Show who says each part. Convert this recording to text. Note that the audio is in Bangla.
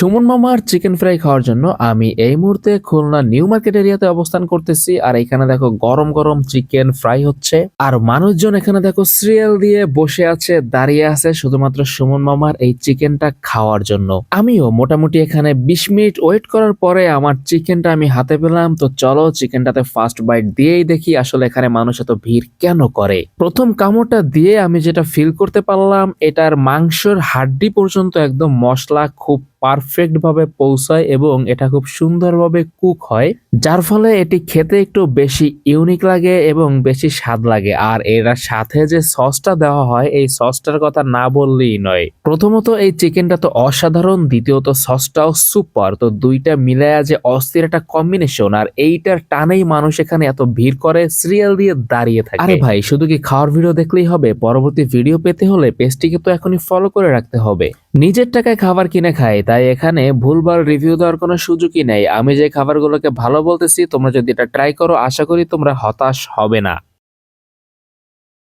Speaker 1: সুমন মামার চিকেন ফ্রাই খাওয়ার জন্য আমি এই মুহূর্তে খুলনা নিউ মার্কেট এরিয়াতে অবস্থান করতেছি। আর এখানে দেখো গরম গরম চিকেন ফ্রাই হচ্ছে। আর মানুষজন এখানে দেখো সিরিয়াল দিয়ে বসে আছে, দাঁড়িয়ে আছে শুধুমাত্র সুমন মামার এই চিকেনটা খাওয়ার জন্য। আমিও মোটামুটি এখানে বিশ মিনিট ওয়েট করার পরে আমার চিকেনটা আমি হাতে পেলাম। তো চলো চিকেনটাতে ফার্স্ট বাইট দিয়েই দেখি আসলে এখানে মানুষ এত ভিড় কেন করে। প্রথম কামড়টা দিয়ে আমি যেটা ফিল করতে পারলাম, এটার মাংসর হাড্ডি পর্যন্ত একদম মশলা খুব পারফেক্ট ভাবে পৌঁছায় এবং এটা খুব সুন্দরভাবে কুক হয়। যার ফলে এটি খেতে একটু বেশি ইউনিক লাগে এবং বেশি স্বাদ লাগে। আর এর সাথে যে সসটা দেওয়া হয়, এই সসটার কথা না বললেই নয়। প্রথমত এই চিকেনটা তো অসাধারণ, দ্বিতীয়ত সসটাও সুপার। তো দুইটা মিলায়া যে অস্থির একটা কম্বিনেশন আর এইটার টানেই মানুষ এখানে এত ভিড় করে সিরিয়াল দিয়ে দাঁড়িয়ে থাকে। আরে ভাই, শুধু কি খাওয়ার ভিডিও দেখলেই হবে? পরবর্তী ভিডিও পেতে হলে পেজটিকে তো এখনই ফলো করে রাখতে হবে। নিজের টাকায় খাবার কিনে খাই তাই এখানে ভুলভাল রিভিউ দেওয়ার কোনো সুযোগই নেই। আমি যে খাবারগুলোকে ভালো বলতেছি তোমরা যদি এটা ট্রাই করো আশা করি তোমরা হতাশ হবে না।